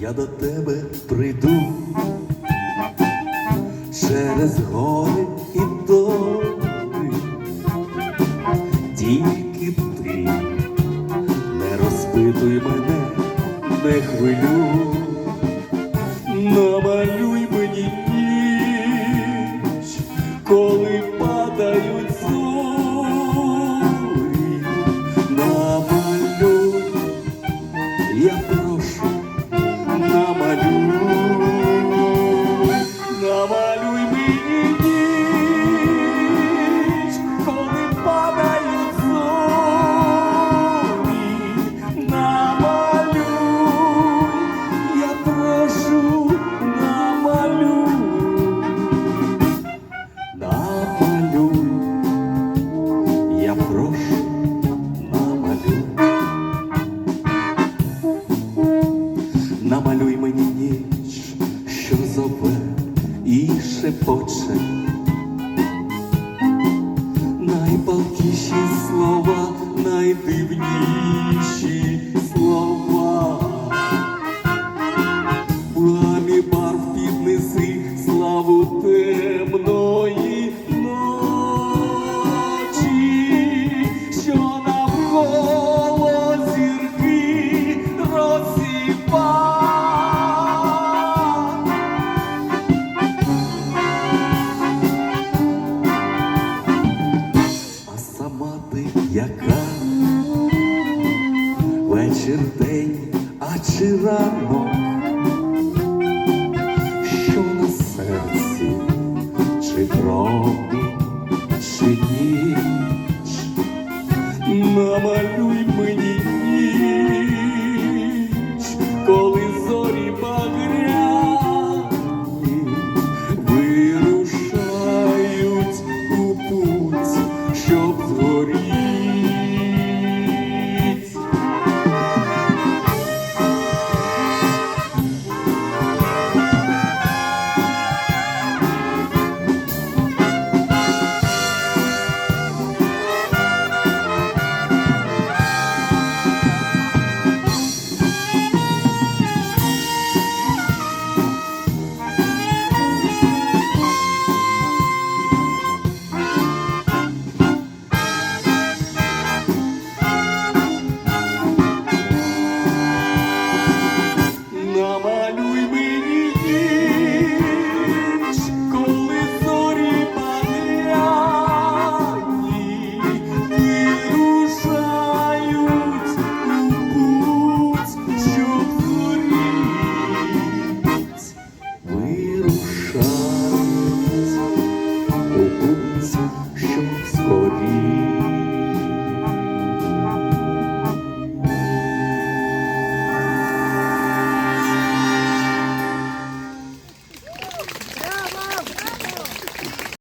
Я до тебе прийду через гори і долі. você pode. яка? Вечір день, а чи рано, що на серці, чи кров.